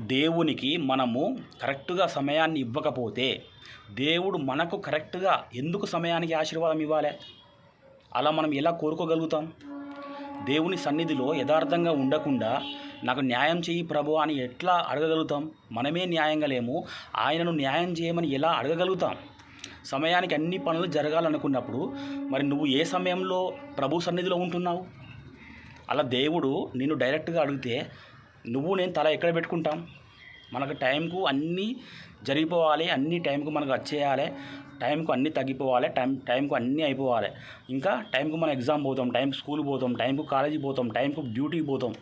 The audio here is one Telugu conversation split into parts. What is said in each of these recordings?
దేవునికి మనము కరెక్ట్గా సమయాన్ని ఇవ్వకపోతే దేవుడు మనకు కరెక్ట్గా ఎందుకు సమయానికి ఆశీర్వాదం ఇవ్వాలి? అలా మనం ఎలా కోరుకోగలుగుతాం? దేవుని సన్నిధిలో యథార్థంగా ఉండకుండా నాకు న్యాయం చేయి ప్రభు అని ఎట్లా అడగగలుగుతాం? మనమే న్యాయంగా లేము. ఆయనను న్యాయం చేయమని ఎలా అడగగలుగుతాం? సమయానికి అన్ని పనులు జరగాలనుకున్నప్పుడు మరి నువ్వు ఏ సమయంలో ప్రభు సన్నిధిలో ఉంటున్నావు? అలా దేవుడు నిన్ను డైరెక్ట్గా అడిగితే నువ్వు నేను తల ఎక్కడ పెట్టుకుంటాం? మనకు టైంకు అన్నీ జరిగిపోవాలి అన్ని టైంకు మనకు వచ్చేయాలి టైంకు అన్నీ తగ్గిపోవాలి టైం టైంకు అన్నీ అయిపోవాలి. ఇంకా టైంకు మనం ఎగ్జామ్ పోతాం టైంకి స్కూల్ పోతాం టైంకు కాలేజీ పోతాం టైంకు డ్యూటీకి పోతాం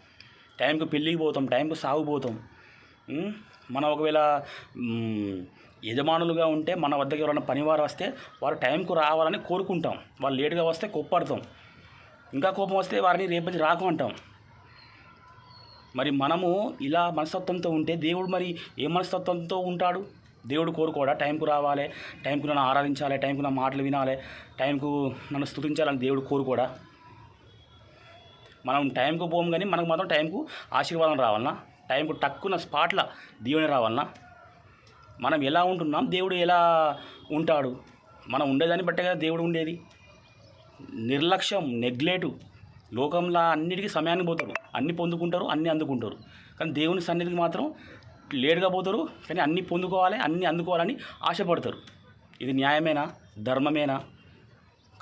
టైంకు పెళ్ళికి పోతాం టైంకు సాగు పోతాం. మనం ఒకవేళ యజమానులుగా ఉంటే మన వద్దకు ఎవరైనా పనివారు వస్తే వారు టైంకు రావాలని కోరుకుంటాం. వాళ్ళు లేటుగా వస్తే కోప్పడతాం. ఇంకా కోపం వస్తే వారిని రేపటి రాకు అంటాం. మరి మనము ఇలా మనస్తత్వంతో ఉంటే దేవుడు మరి ఏ మనస్తత్వంతో ఉంటాడు? దేవుడు కోరుకోడా? టైంకు రావాలి టైంకు నన్ను ఆరాధించాలి టైంకు నా మాటలు వినాలి టైంకు నన్ను స్తుతించాలని దేవుడు కోరుకోడా? మనం టైంకు పోము కానీ మనకు మాత్రం టైంకు ఆశీర్వాదం రావాలన్నా టైంకు టక్కున స్పాట్ల దేవుని రావాలన్నా మనం ఎలా ఉంటున్నాం? దేవుడు ఎలా ఉంటాడు? మనం ఉండేదాన్ని బట్టే కదా దేవుడు ఉండేది. నిర్లక్ష్యం నెగ్లెటు లోకంలో అన్నిటికీ సమయాన్ని పోతారు. అన్ని పొందుకుంటారు అన్ని అందుకుంటారు. కానీ దేవుని సన్నిధికి మాత్రం లేటుగా పోతారు కానీ అన్ని పొందుకోవాలి అన్ని అందుకోవాలని ఆశపడతారు. ఇది న్యాయమేనా? ధర్మమేనా?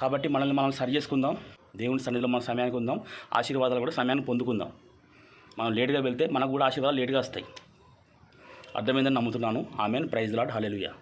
కాబట్టి మనల్ని మనం సరి చేసుకుందాం. దేవుని సన్నిధిలో మనం సమయానికి ఉందాం. ఆశీర్వాదాలు కూడా సమయాన్ని పొందుకుందాం. మనం లేటుగా వెళ్తే మనకు కూడా ఆశీర్వాదాలు లేటుగా వస్తాయి. అర్థమైందని నమ్ముతున్నాను. ఆమెను. Praise lord hallelujah